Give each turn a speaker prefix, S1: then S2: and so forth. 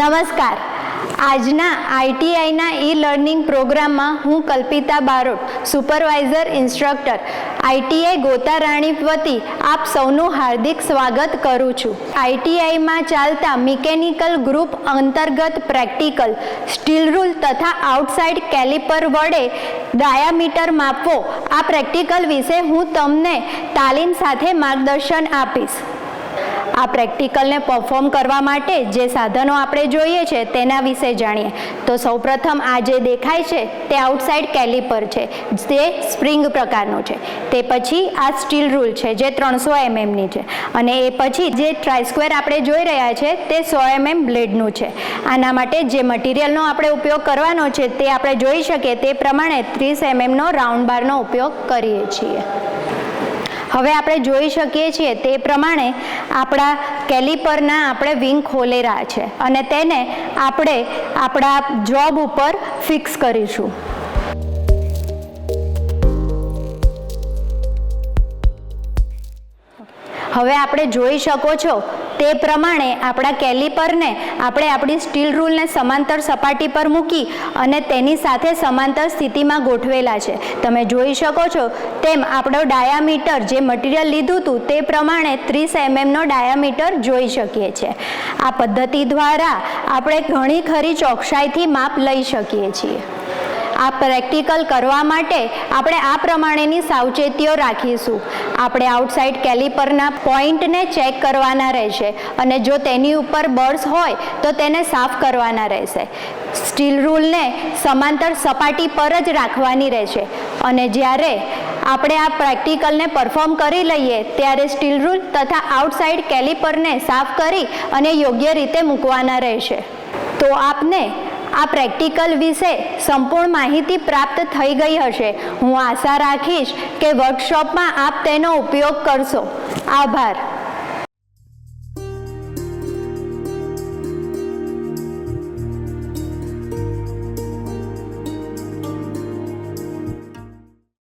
S1: નમસ્કાર. આજના આઈટીઆઈના ઈ લર્નિંગ પ્રોગ્રામમાં હું Kalpita Barot, supervisor, instructor, ITI Gota રાણી વતી આપ સૌનું હાર્દિક સ્વાગત કરું છું. આઈટીઆઈમાં ચાલતા મિકેનિકલ ગ્રુપ અંતર્ગત પ્રેક્ટિકલ, સ્ટીલ રૂલ તથા આઉટસાઇડ કેલિપર વડે ડાયામીટર માપવો આ પ્રેક્ટિકલ વિશે હું તમને તાલીમ સાથે માર્ગદર્શન આપીશ. આ પ્રેક્ટિકલને પરફોર્મ કરવા માટે જે સાધનો આપણે જોઈએ છે તેના વિશે જાણીએ. તો સૌપ્રથમ આ જે દેખાય છે તે આઉટસાઇડ કેલિપર છે. તે સ્પ્રિંગ પ્રકારનું છે. તે પછી આ સ્ટીલ રૂલ છે જે ત્રણસો એમએમની છે. અને એ પછી જે ટ્રાયસ્ક્વેર આપણે જોઈ રહ્યા છે તે સો એમએમ બ્લેડનું છે. આના માટે જે મટીરિયલનો આપણે ઉપયોગ કરવાનો છે તે આપણે જોઈ શકીએ તે પ્રમાણે ત્રીસ એમએમનો રાઉન્ડ બારનો ઉપયોગ કરીએ છીએ. હવે આપણે જોઈ શકીએ છીએ તે પ્રમાણે આપણા કેલિપરના આપણે વિંગ ખોલેરા છે અને તેને આપણે આપણા જોબ ઉપર ફિક્સ કરીશું. હવે આપણે જોઈ શકો છો તે પ્રમાણે આપણા કેલિપરને આપણે આપણી સ્ટીલ રૂલને સમાંતર સપાટી પર મૂકી અને તેની સાથે સમાંતર સ્થિતિમાં ગોઠવેલા છે. તમે જોઈ શકો છો તેમ આપણો ડાયામીટર જે મટીરિયલ લીધું હતું તે પ્રમાણે ત્રીસ એમએમનો ડાયામીટર જોઈ શકીએ છીએ આ પદ્ધતિ દ્વારા આપણે ઘણી ખરી ચોકસાઈથી માપ લઈ શકીએ છીએ. આ પ્રેક્ટિકલ કરવા માટે આપણે આ પ્રમાણેની સાવચેતીઓ રાખીશું. આપણે આઉટસાઇડ કેલિપરના પોઈન્ટને ચેક કરવાના રહેશે અને જો તેની ઉપર બર્ડ્સ હોય તો તેને સાફ કરવાના રહેશે. સ્ટીલ રૂલને સમાંતર સપાટી પર જ રાખવાની રહેશે. અને જ્યારે આપણે આ પ્રેક્ટિકલને પરફોર્મ કરી લઈએ ત્યારે સ્ટીલ રૂલ તથા આઉટસાઇડ કેલિપરને સાફ કરી અને યોગ્ય રીતે મૂકવાના રહેશે. તો આપને આ પ્રેક્ટિકલ વિશે સંપૂર્ણ માહિતી પ્રાપ્ત થઈ ગઈ હશે. હું આશા રાખીશ કે વર્કશોપમાં આપ તેનો ઉપયોગ કરશો. આભાર.